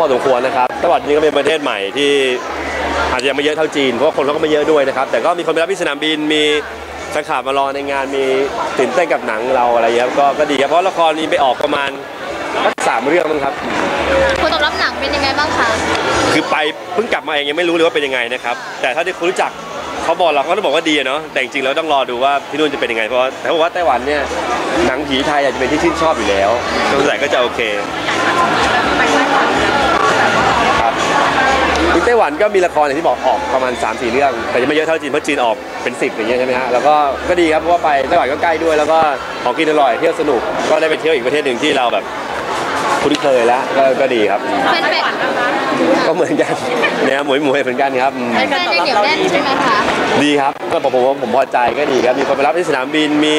พอสมควรนะครับไต้หวันจริงๆก็เป็นประเทศใหม่ที่อาจจะยังไม่เยอะเท่าจีนเพราะว่าคนเขาก็ไม่เยอะด้วยนะครับแต่ก็มีคนไปรับที่สนามบินมีแฟนคลับมารอในงานมีตื่นเต้นกับหนังเราอะไรเงี้ยครับก็ก็ดีครับเพราะละครนี้ไปออกประมาณสักสามเรื่องมั้งครับผลตอบรับหนังเป็นยังไงบ้างคะคือไปเพิ่งกลับมาเองยังไม่รู้เลยว่าเป็นยังไงนะครับแต่ถ้าที่คุณรู้จักเขาบอกเราเขาต้องบอกว่าดีอะเนาะแต่จริงๆแล้วต้องรอดูว่าที่นู่นจะเป็นยังไงเพราะว่าแต่บอกว่าไต้หวันเนี่ยหนังผีไทยอาจจะเป็นที่ชื่นชอบอยู่แล้วสงสัยก็จะโอเค ต้หวันก็มีละครอย่างที่บอกออกประมาณ 3 4 เรื่อง แต่ยังไม่เยอะเท่าจีนเพราะจีนออกเป็น 10อย่างเงี้ยใช่ไหมฮะแล้วก็ก็ดีครับเพราะว่าไปไต้หวันก็ใกล้ด้วยแล้วก็ของกินอร่อยเที่ยวสนุกก็ได้ไปเที่ยวอีกประเทศหนึ่งที่เราแบบ คุ้นเคยแล้วก็ก็ดีครับแฟนๆก็เหมือนกันแนวหมวยหมวยๆเหมือนกันครับอืมแฟนๆยังเหนียวแน่นใช่ไหมคะดีครับก็ผมผมว่าผมพอใจก็ดีครับ มีคนไปรับที่สนามบินมี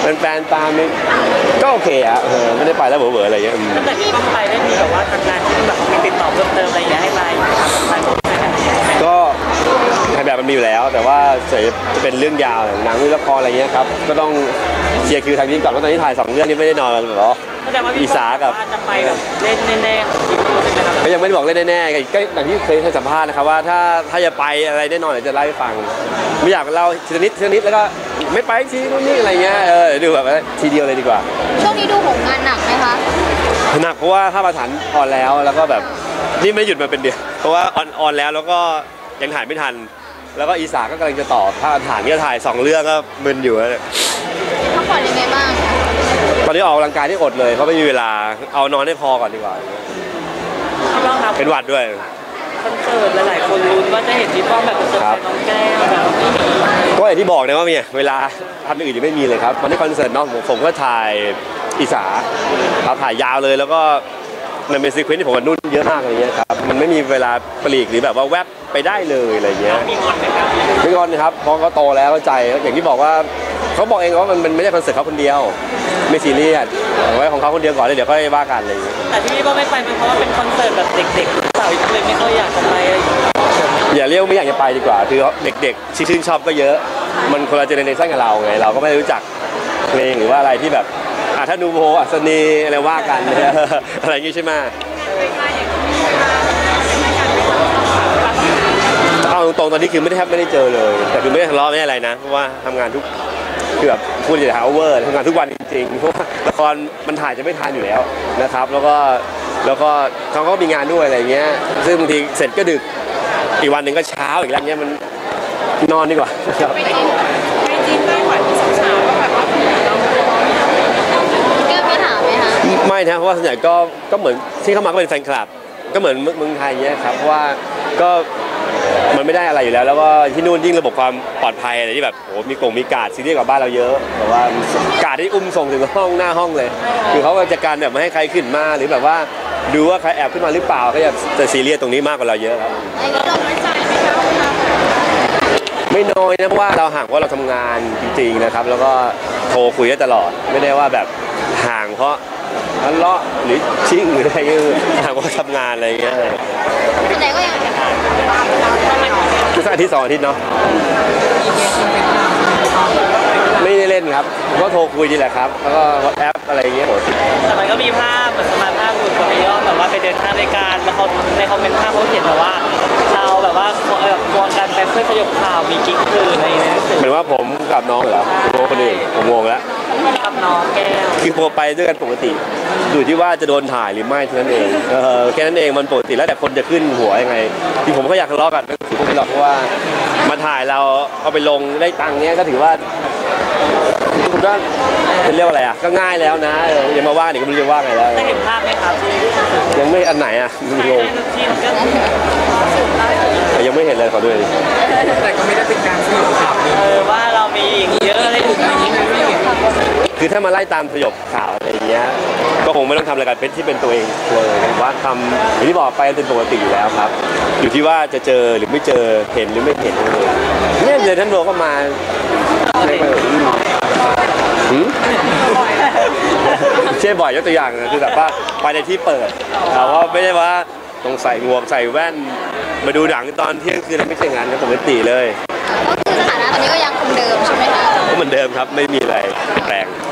แฟนๆตามมีก็โอเคอะเออไม่ได้ไปแล้วเบอๆอะไรอย่างเงี้ยอืมตั้งแต่ที่ต้องไปได้มีแบบว่าทางงานที่แบบมีติดต่อเพิ่มเติมอะไรอย่างเงี้ยให้มาทางทางคนไหนก็ถ่ายแบบ มันมีอยู่แล้ว แต่ว่าส่วนใหญ่จะเป็นเรื่องยาวหนังหรือละครอะไรเงี้ยครับก็ต้องเคลียร์คิวทางนี้ก่อนเพราะตอนนี้ถ่ายสองเรื่องนี้ไม่ได้นอนกันหรอแสดงว่าพี่อีสากับว่าจะไปแบบเล่นแน่ๆของทีมนู้นใช่ไหมครับก็ยังไม่ได้บอกเลยแน่ๆก็อย่างที่เคยให้สัมภาษณ์นะครับว่าถ้าถ้าจะไปอะไรแน่นอนเดี๋ยวจะเล่าให้ฟัง ไม่อยากเล่าทีละนิดทีละนิดแล้วก็ไม่ไปทีนู้นนี่อะไรเงี้ยเออเดี๋ยวดูแบบว่าทีเดียวเลยดีกว่า ช่วงนี้ดูหงงานหนักไหมคะหนักเพราะว่าถ้ามาฐานออนแล้วแล้วก็แบบนี่ไม่ได้หยุดมาเป็นเดือนเพราะว่าออนออนแล้วแล้วก็ยังถ่ายไม่ทัน แล้วก็อีสาก็กำลังจะต่อถ้าฐานก็ถ่ายสองเรื่องก็มึนอยู่แล้วเนี่ยพักผ่อนยังไงบ้างตอนนี้ออกกำลังกายที่อดเลยเพราะไม่มีเวลาเอานอนให้พอก่อนดีกว่าพี่ป้องครับเป็นหวัดด้วย คอนเสิร์ตหลายๆคนลุ้นว่าจะเห็นพี่ป้องแบบคอนเสิร์ตครับน้องแก้วแบบไม่มีก็อย่างที่บอกนะว่าเนี่ยเวลาทำอย่างอื่นยังไม่มีเลยครับวันนี้คอนเสิร์ตเนาะผมผมก็ถ่ายอีสาครับถ่ายยาวเลยแล้วก็ มันเป็นซีเควนซ์ที่ผมกับนุ่นเยอะมากอะไรเงี้ยครับมันไม่มีเวลาปลีกหรือแบบว่าแวบไปได้เลยอะไรเงี้ยมีงอนไหมครับไม่งอนนะครับเพราะเขาโตแล้วเข้าใจอย่างที่บอกว่าเขาบอกเองว่ามันมันไม่ใช่คอนเสิร์ตเขาคนเดียว ไม่ซีเรียสเอาไว้ของเขาคนเดียวก่อนเลยเดี๋ยวค่อยว่ากันอะไรอย่างเงี้ยแต่ที่พี่ป้องไม่ไปเป็นเพราะว่าเป็นคอนเสิร์ตแบบเด็กๆสาวเลยไม่ค่อยอยากจะไปอะไรอย่างเงี้ยอย่าเรียกว่าไม่อยากจะไปดีกว่า คือเด็กๆที่ชื่นชอบก็เยอะ มันคนละเจเนเรชันกับเราไงเราก็ไม่ได้รู้จักเพลงหรือว่าอะไรที่แบบ อะถ้านูโวอัศนีอะไรว่ากัน อะไรอย่างงี้ใช่ไหมเอาตรงๆตอนนี้คือไม่ได้แทบไม่ได้เจอเลย แต่คือไม่ได้ทะเลาะไม่ได้อะไรนะเพราะว่าทำงานทุกคือแบบพูดจะหาเวอร์ทำงานทุกวันจริงๆเพราะว่าละครมันถ่ายจะไม่ทันอยู่แล้วนะครับ แล้วก็แล้วก็เขาก็มีงานด้วยอะไรเงี้ย ซึ่งบางทีเสร็จก็ดึกอีกวันหนึ่งก็เช้าอีกแล้วเงี้ยมันนอนดีกว่าครับไปจีนไปจีนไต้หวันสาวๆก็แบบว่าแก้วมีถามไหมคะ ไม่ นะเพราะว่าส่วนใหญ่ก็ก็เหมือนที่เข้ามาก็เป็นแฟนคลับ ก็เหมือนเมืองไทยเงี้ยครับเพราะว่าก็มันไม่ได้อะไรอยู่แล้ว แล้วก็ที่นู่นยิ่งระบบความปลอดภัยอะไรที่แบบโอ้มีกงมีการ์ดซีเรียสกว่าบ้านเราเยอะแต่ว่าการ์ดที่อุ้มส่งถึงห้องหน้าห้องเลย คือเขาจะการแบบไม่ให้ใครขึ้นมาหรือแบบว่าดูว่าใครแอบขึ้นมาหรือเปล่าเขาจะจะซีเรียสตรงนี้มากกว่าเราเยอะครับไม่น้อยนะเพราะว่าเราห่างเพราะเราทำงานจริงๆนะครับ แล้วก็โทรคุยกันตลอดไม่ได้ว่าแบบห่างเพราะ ทะเลาะหรือชิ่งหรืออะไรเงี้ยหางเพราทำงานอะไรเงี้ยส่วนใหญ่ก็ยังคือสักอาทิตย์สองอาทิตย์เนาะไม่ได้เล่นครับก็โทรคุยนี่แหละครับ แล้วก็แอปอะไรเงี้ยหแต่มันก็มีภาพเหมือนประมาณภาพหลุดของพี่ย่อมแบบว่าไปเดินห้างด้วยกันแล้วเขาในคอมเมนต์ภาพเขาเขียนแบบว่าเราแบบว่าเออควงกันไปเพื่อสยบข่าวมีกิ๊กคืนอะไรเงี้ยเหมือนว่าผมกับน้องเหรอโทรคนอื่นผมงงแล้ว กับน้องแก้วคือโทรไปด้วยกันปกติอยู่ที่ว่าจะโดนถ่ายหรือไม่เท่านั้นเองเออแค่นั้นเองมันปกติแล้วแต่คนจะขึ้นหัวยังไงที่ผมก็อยากทะเลาะกันก็ถือพวกนี้หรอกเพราะว่ามาถ่ายเราเอาไปลงได้ตังค์เนี้ยก็ถือว่าคุณก็จะเรียกว่าอะไรอะก็ง่ายแล้วนะเออยังมาว่าเดี๋ยวก็ไม่รู้จะว่าไงแล้ว ได้เห็นภาพไหมครับที่ยังไม่อันไหนอะงงที่ก็ยังไม่เห็นเลยขอดูหน่อยดิแต่ก็ไม่ได้เป็นการสยบข่าวนี้เออว่าเรามีอีกเยอะอะไรอย่างเงี้ย คือถ้ามาไล่ตามสยบข่าวอะไรอย่างเงี้ยก็คงไม่ต้องทำอะไรกันเป็นที่เป็นตัวเองเลยผมว่าทำอย่างที่บอกไปเป็นปกติอยู่แล้วครับ อยู่ที่ว่าจะเจอหรือไม่เจอเห็นหรือไม่เห็นเลยเนี่ยเดือนท่านโรก็มาไม่ไปหืม เช่นบ่อยยกตัวอย่างนะคือแบบว่าไปในที่เปิดแต่ว่าไม่ได้ว่าต้องใส่หมวกใส่แว่น มาดูหนังตอนเที่ยงคืนไม่ใช่งานนะปกติเลยก็คือสถานะตอนนี้ก็ยังคงเดิมใช่ไหมคะก็เหมือนเดิมครับไม่มีอะไรเปลี่ยนแปลงแ